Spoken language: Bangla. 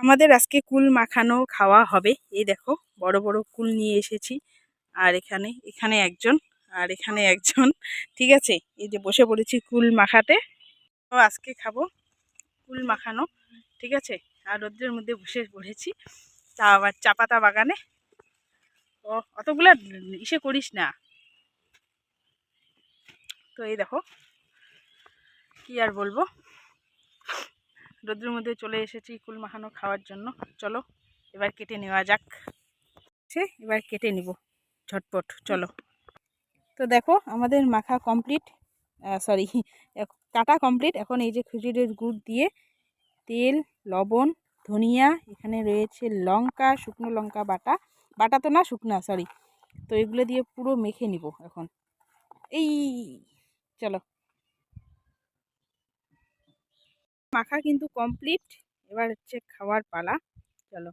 আমাদের আজকে কুল মাখানো খাওয়া হবে। এই দেখো, বড় বড় কুল নিয়ে এসেছি। আর এখানে এখানে একজন, আর এখানে একজন, ঠিক আছে? এই যে বসে পড়েছি কুল মাখাতে। তো আজকে খাব কুল মাখানো, ঠিক আছে? আর রোদ্রের মধ্যে বসে পড়েছি চা আবার চা পাতা বাগানে। ও, অতগুলা ইসে করিস না। তো এই দেখো, কি আর বলব? রোদ্রের মধ্যে চলে এসেছি কুল মাখানো খাওয়ার জন্য। চলো, এবার কেটে নেওয়া যাক। সে এবার কেটে নিব, ঝটপট, চলো। তো দেখো, আমাদের মাখা কমপ্লিট সরি কাটা কমপ্লিট এখন এই যে খেজুরের গুড় দিয়ে তেল, লবণ, ধনিয়া, এখানে রয়েছে লঙ্কা, শুকনো লঙ্কা বাটা। বাটা তো না, শুকনা সরি তো এগুলো দিয়ে পুরো মেখে নিব এখন। এই, চলো। মাখা কিন্তু কমপ্লিট এবার হচ্ছে খাওয়ার পালা। চলো।